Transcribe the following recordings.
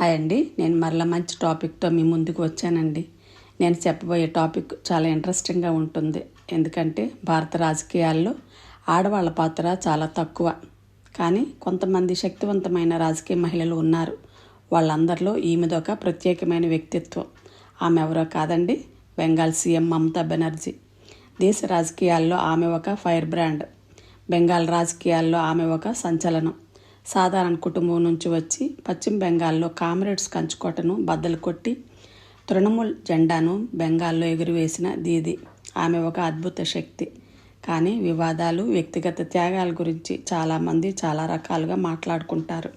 Hi అండి. నేను మరలా మంచి టాపిక్తో మీ ముందుకు వచ్చానండి. నేను చెప్పబోయే టాపిక్ చాలా ఇంట్రెస్టింగ్గా ఉంటుంది. ఎందుకంటే భారత రాజకీయాల్లో ఆడవాళ్ళ పాత్ర చాలా తక్కువ. కానీ కొంతమంది శక్తివంతమైన రాజకీయ మహిళలు ఉన్నారు. వాళ్ళందరిలో ఈమెదొక ప్రత్యేకమైన వ్యక్తిత్వం. ఆమె ఎవరో కాదండి బెంగాల్ సీఎం మమతా బెనర్జీ. దేశ రాజకీయాల్లో ఆమె ఒక ఫైర్ బ్రాండ్. బెంగాల్ రాజకీయాల్లో ఆమె ఒక సంచలనం. సాధారణ కుటుంబం నుంచి వచ్చి పశ్చిమ బెంగాల్లో కామ్రేడ్స్ కంచుకోటను బద్దలు కొట్టి తృణమూల్ జెండాను బెంగాల్లో ఎగురవేసిన దీది. ఆమె ఒక అద్భుత శక్తి. కానీ వివాదాలు వ్యక్తిగత త్యాగాల గురించి చాలామంది చాలా రకాలుగా మాట్లాడుకుంటారు.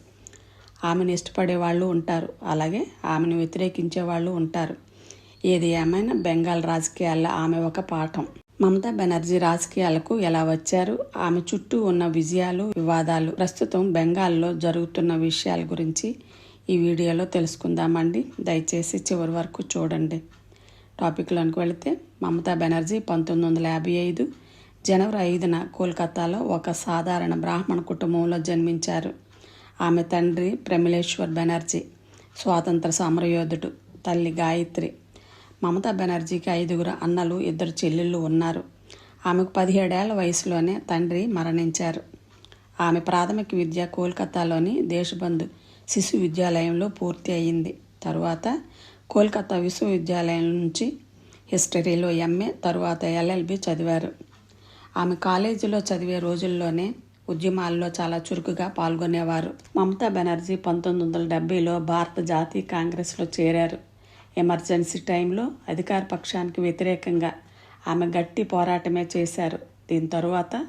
ఆమెను ఇష్టపడే వాళ్ళు ఉంటారు. అలాగే ఆమెను వ్యతిరేకించే వాళ్ళు ఉంటారు. ఏది ఏమైనా బెంగాల్ రాజకీయాల్లో ఆమె ఒక పాఠం. మమతా బెనర్జీ రాజకీయాలకు ఎలా వచ్చారు? ఆమె చుట్టూ ఉన్న విజయాలు వివాదాలు ప్రస్తుతం బెంగాల్లో జరుగుతున్న విషయాల గురించి ఈ వీడియోలో తెలుసుకుందామండి. దయచేసి చివరి వరకు చూడండి. టాపిక్లోనికి వెళితే మమతా బెనర్జీ పంతొమ్మిది వందల యాభై ఐదు జనవరి ఐదున కోల్కతాలో ఒక సాధారణ బ్రాహ్మణ కుటుంబంలో జన్మించారు. ఆమె తండ్రి ప్రమిళేశ్వర్ బెనర్జీ స్వాతంత్ర సమరయోధుడు తల్లి గాయత్రి మమతా బెనర్జీకి ఐదుగురు అన్నలు ఇద్దరు చెల్లెళ్ళు ఉన్నారు. ఆమెకు పదిహేడేళ్ళ వయసులోనే తండ్రి మరణించారు. ఆమె ప్రాథమిక విద్య కోల్కతాలోని దేశబంధు శిశు విద్యాలయంలో పూర్తి అయింది. తరువాత కోల్కతా విశ్వవిద్యాలయం నుంచి హిస్టరీలో ఎంఏ తరువాత ఎల్ఎల్బి చదివారు. ఆమె కాలేజీలో చదివే రోజుల్లోనే ఉద్యమాల్లో చాలా చురుకుగా పాల్గొనేవారు. మమతా బెనర్జీ పంతొమ్మిది వందల డెబ్బైలో భారత జాతీయ కాంగ్రెస్లో చేరారు. ఎమర్జెన్సీ టైంలో అధికార పక్షానికి వ్యతిరేకంగా ఆమె గట్టి పోరాటమే చేశారు. దీని తరువాత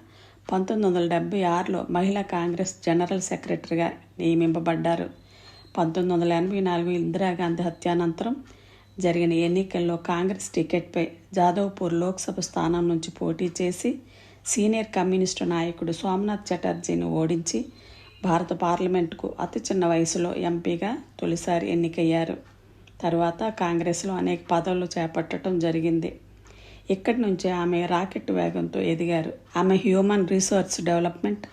పంతొమ్మిది వందల డెబ్బై ఆరులో మహిళా కాంగ్రెస్ జనరల్ సెక్రటరీగా నియమింపబడ్డారు. పంతొమ్మిది వందల ఎనభై నాలుగు ఇందిరాగాంధీ హత్యానంతరం జరిగిన ఎన్నికల్లో కాంగ్రెస్ టికెట్పై జాదవ్పూర్ లోక్సభ స్థానం నుంచి పోటీ చేసి సీనియర్ కమ్యూనిస్టు నాయకుడు సోమనాథ్ చటర్జీని ఓడించి భారత పార్లమెంటుకు అతి చిన్న వయసులో ఎంపీగా తొలిసారి ఎన్నికయ్యారు. తర్వాత కాంగ్రెస్లో అనేక పదవులు చేపట్టడం జరిగింది. ఇక్కడి నుంచే ఆమె రాకెట్ వేగంతో ఎదిగారు. ఆమె human resource development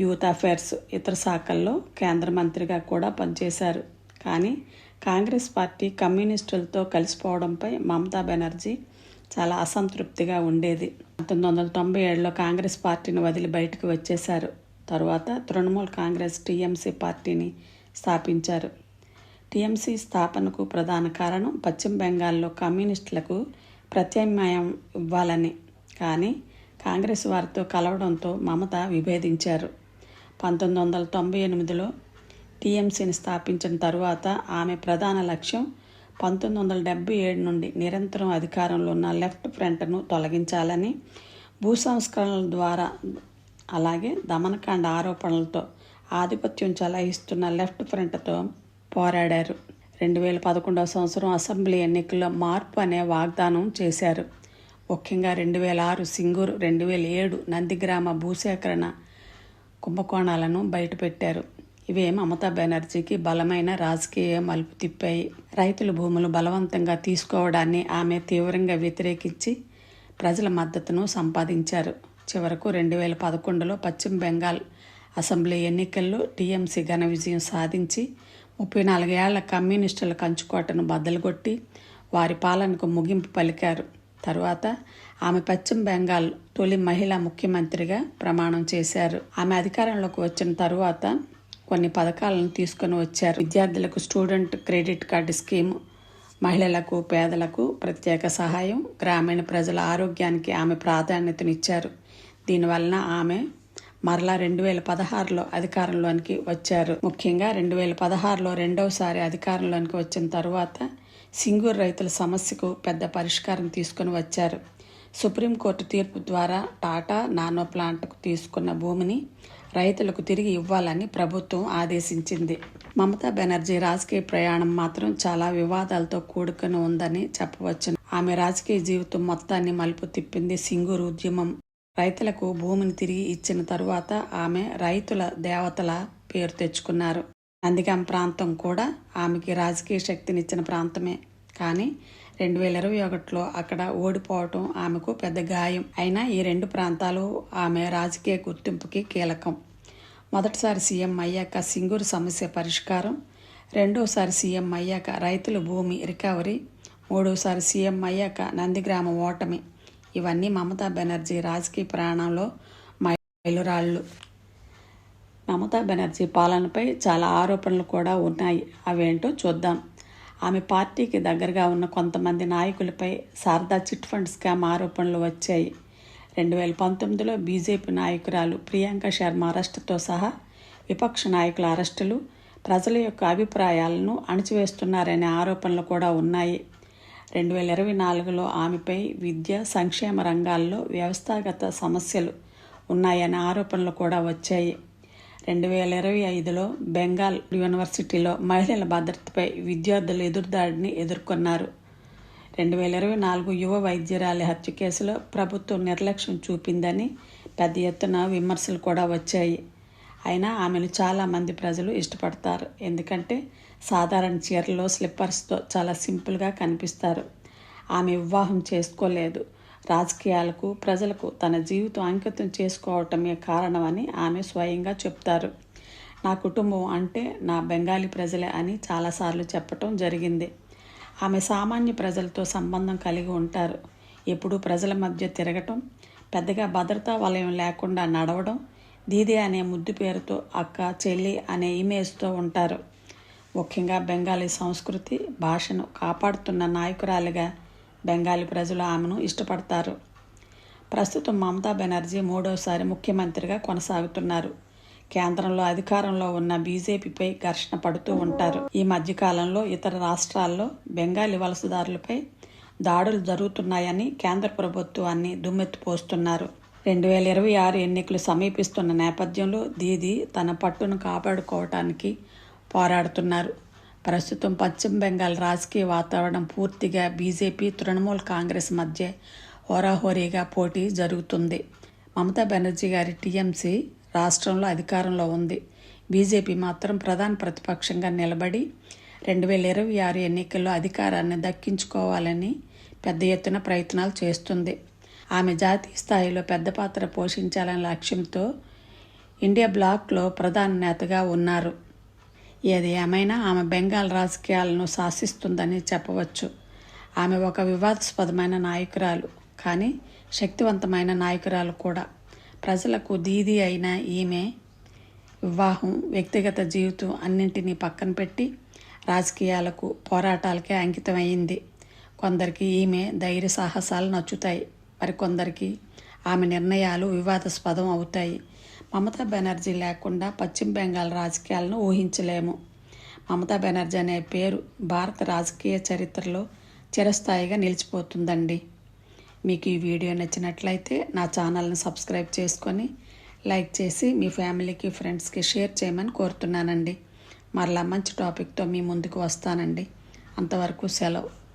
youth affairs ఇతర శాఖల్లో కేంద్ర మంత్రిగా కూడా పనిచేశారు. కానీ కాంగ్రెస్ పార్టీ కమ్యూనిస్టులతో కలిసిపోవడంపై మమతా బెనర్జీ చాలా అసంతృప్తిగా ఉండేది. పంతొమ్మిది వందల తొంభై ఏడులో కాంగ్రెస్ పార్టీని వదిలి బయటకు వచ్చేశారు. తరువాత తృణమూల్ కాంగ్రెస్ టీఎంసీ పార్టీని స్థాపించారు. టీఎంసీ స్థాపనకు ప్రధాన కారణం పశ్చిమ బెంగాల్లో కమ్యూనిస్టులకు ప్రత్యామ్నాయం ఇవ్వాలని. కానీ కాంగ్రెస్ వారితో కలవడంతో మమత విభేదించారు. పంతొమ్మిది వందల తొంభై ఎనిమిదిలో టీఎంసీని స్థాపించిన తరువాత ఆమె ప్రధాన లక్ష్యం పంతొమ్మిది వందల డెబ్బై ఏడు నుండి నిరంతరం అధికారంలో ఉన్న లెఫ్ట్ ఫ్రంట్ను తొలగించాలని భూ సంస్కరణల ద్వారా అలాగే దమనకాండ ఆరోపణలతో ఆధిపత్యం చలాయిస్తున్న లెఫ్ట్ ఫ్రంట్తో పోరాడారు. రెండు వేల పదకొండవ సంవత్సరం అసెంబ్లీ ఎన్నికల్లో మార్పు అనే వాగ్దానం చేశారు. ముఖ్యంగా రెండు వేల ఆరు సింగూరు రెండు వేల ఏడు నందిగ్రామ భూసేకరణ కుంభకోణాలను బయటపెట్టారు. ఇవే మమతా బెనర్జీకి బలమైన రాజకీయ మలుపు తిప్పాయి. రైతుల భూములు బలవంతంగా తీసుకోవడాన్ని ఆమె తీవ్రంగా వ్యతిరేకించి ప్రజల మద్దతును సంపాదించారు. చివరకు రెండు వేల పదకొండులో పశ్చిమ బెంగాల్ అసెంబ్లీ ఎన్నికల్లో టీఎంసీ ఘన విజయం సాధించి ముప్పై నాలుగేళ్ళ కమ్యూనిస్టుల కంచుకోటను బద్దలుగొట్టి వారి పాలనకు ముగింపు పలికారు. తరువాత ఆమె పశ్చిమ బెంగాల్ తొలి మహిళా ముఖ్యమంత్రిగా ప్రమాణం చేశారు. ఆమె అధికారంలోకి వచ్చిన తరువాత కొన్ని పథకాలను తీసుకొని వచ్చారు. విద్యార్థులకు స్టూడెంట్ క్రెడిట్ కార్డు స్కీము మహిళలకు పేదలకు ప్రత్యేక సహాయం గ్రామీణ ప్రజల ఆరోగ్యానికి ఆమె ప్రాధాన్యతనిచ్చారు. దీనివలన ఆమె మరలా రెండు వేల పదహారులో అధికారంలోనికి వచ్చారు. ముఖ్యంగా రెండు వేల పదహారులో రెండవసారి అధికారంలోనికి వచ్చిన తరువాత సింగూరు రైతుల సమస్యకు పెద్ద పరిష్కారం తీసుకుని వచ్చారు. సుప్రీంకోర్టు తీర్పు ద్వారా టాటా నానో ప్లాంట్కు తీసుకున్న భూమిని రైతులకు తిరిగి ఇవ్వాలని ప్రభుత్వం ఆదేశించింది. మమతా బెనర్జీ రాజకీయ ప్రయాణం మాత్రం చాలా వివాదాలతో కూడుకుని ఉందని చెప్పవచ్చు ఆమె రాజకీయ జీవితం మొత్తాన్ని మలుపు తిప్పింది సింగూరు ఉద్యమం. రైతులకు భూమిని తిరిగి ఇచ్చిన తరువాత ఆమె రైతుల దేవతల పేరు తెచ్చుకున్నారు. నందిగాం ప్రాంతం కూడా ఆమెకి రాజకీయ శక్తినిచ్చిన ప్రాంతమే. కానీ రెండు వేల ఇరవై ఒకటిలో అక్కడ ఓడిపోవటం ఆమెకు పెద్ద గాయం. అయినా ఈ రెండు ప్రాంతాలు ఆమె రాజకీయ గుర్తింపుకి కీలకం. మొదటిసారి సీఎం అయ్యాక సింగూరు సమస్య పరిష్కారం. రెండోసారి సీఎం అయ్యాక రైతుల భూమి రికవరీ. మూడోసారి సీఎం అయ్యాక నందిగ్రామ ఓటమి. ఇవన్నీ మమతా బెనర్జీ రాజకీయ ప్రాణంలో మైలురాళ్ళు. మమతా బెనర్జీ పాలనపై చాలా ఆరోపణలు కూడా ఉన్నాయి. అవేంటో చూద్దాం. ఆమె పార్టీకి దగ్గరగా ఉన్న కొంతమంది నాయకులపై శారదా చిట్ ఫండ్ స్కామ్ ఆరోపణలు వచ్చాయి. రెండు వేల పంతొమ్మిదిలో బీజేపీ నాయకురాలు ప్రియాంక శర్మ అరెస్టుతో సహా విపక్ష నాయకుల అరెస్టులు ప్రజల యొక్క అభిప్రాయాలను అణచివేస్తున్నారనే ఆరోపణలు కూడా ఉన్నాయి. రెండు వేల ఇరవై నాలుగులో ఆమెపై విద్య సంక్షేమ రంగాల్లో వ్యవస్థాగత సమస్యలు ఉన్నాయనే ఆరోపణలు కూడా వచ్చాయి. రెండు వేల ఇరవై ఐదులో బెంగాల్ యూనివర్సిటీలో మహిళల భద్రతపై విద్యార్థులు ఎదురుదాడిని ఎదుర్కొన్నారు. రెండు వేల ఇరవై నాలుగు యువ వైద్యురాలి హత్య కేసులో ప్రభుత్వం నిర్లక్ష్యం చూపిందని పెద్ద ఎత్తున విమర్శలు కూడా వచ్చాయి. అయినా ఆమెను చాలామంది ప్రజలు ఇష్టపడతారు. ఎందుకంటే సాధారణ చీరలో స్లిప్పర్స్తో చాలా సింపుల్గా కనిపిస్తారు. ఆమె వివాహం చేసుకోలేదు. రాజకీయాలకు ప్రజలకు తన జీవితం అంకితం చేసుకోవటమే కారణమని ఆమె స్వయంగా చెప్తారు. నా కుటుంబం అంటే నా బెంగాలీ ప్రజలే అని చాలాసార్లు చెప్పటం జరిగింది. ఆమె సామాన్య ప్రజలతో సంబంధం కలిగి ఉంటారు. ఎప్పుడూ ప్రజల మధ్య తిరగటం పెద్దగా భద్రతా వలయం లేకుండా నడవడం దీది అనే ముద్దు పేరుతో అక్క చెల్లి అనే ఇమేజ్తో ఉంటారు. ముఖ్యంగా బెంగాలీ సంస్కృతి భాషను కాపాడుతున్న నాయకురాలిగా బెంగాలీ ప్రజలు ఆమెను ఇష్టపడతారు. ప్రస్తుతం మమతా బెనర్జీ మూడోసారి ముఖ్యమంత్రిగా కొనసాగుతున్నారు. కేంద్రంలో అధికారంలో ఉన్న బీజేపీపై ఘర్షణ పడుతూ ఉంటారు. ఈ మధ్యకాలంలో ఇతర రాష్ట్రాల్లో బెంగాలీ వలసదారులపై దాడులు జరుగుతున్నాయని కేంద్ర ప్రభుత్వాన్ని దుమ్మెత్తిపోస్తున్నారు రెండు వేల ఇరవై ఆరు ఎన్నికలు సమీపిస్తున్న నేపథ్యంలో దీది తన పట్టును కాపాడుకోవటానికి పోరాడుతున్నారు. ప్రస్తుతం పశ్చిమ బెంగాల్ రాజకీయ వాతావరణం పూర్తిగా బీజేపీ తృణమూల్ కాంగ్రెస్ మధ్య హోరాహోరీగా పోటీ జరుగుతుంది. మమతా బెనర్జీ గారి టీఎంసీ రాష్ట్రంలో అధికారంలో ఉంది. బీజేపీ మాత్రం ప్రధాన ప్రతిపక్షంగా నిలబడి రెండు వేల ఇరవై ఆరు ఎన్నికల్లో అధికారాన్ని దక్కించుకోవాలని పెద్ద ఎత్తున ప్రయత్నాలు చేస్తుంది. ఆమె జాతీయ స్థాయిలో పెద్ద పాత్ర పోషించాలనే లక్ష్యంతో ఇండియా బ్లాక్లో ప్రధాన నేతగా ఉన్నారు. ఏది ఏమైనా ఆమె బెంగాల్ రాజకీయాలను శాసిస్తుందని చెప్పవచ్చు. ఆమె ఒక వివాదాస్పదమైన నాయకురాలు కానీ శక్తివంతమైన నాయకురాలు కూడా. ప్రజలకు దీది అయిన ఈమె వివాహం వ్యక్తిగత జీవితం అన్నింటినీ పక్కన పెట్టి రాజకీయాలకు పోరాటాలకే అంకితమైంది కొందరికి ఈమె ధైర్య సాహసాలు నచ్చుతాయి. మరికొందరికి ఆమె నిర్ణయాలు వివాదాస్పదం అవుతాయి. మమతా బెనర్జీ లేకుండా పశ్చిమ బెంగాల్ రాజకీయాలను ఊహించలేము. మమతా బెనర్జీ అనే పేరు భారత రాజకీయ చరిత్రలో చిరస్థాయిగా నిలిచిపోతుందండి. మీకు ఈ వీడియో నచ్చినట్లయితే నా ఛానల్ని సబ్స్క్రైబ్ చేసుకొని లైక్ చేసి మీ ఫ్యామిలీకి ఫ్రెండ్స్కి షేర్ చేయమని కోరుతున్నానండి. మరలా మంచి టాపిక్తో మీ ముందుకు వస్తానండి. అంతవరకు సెలవు.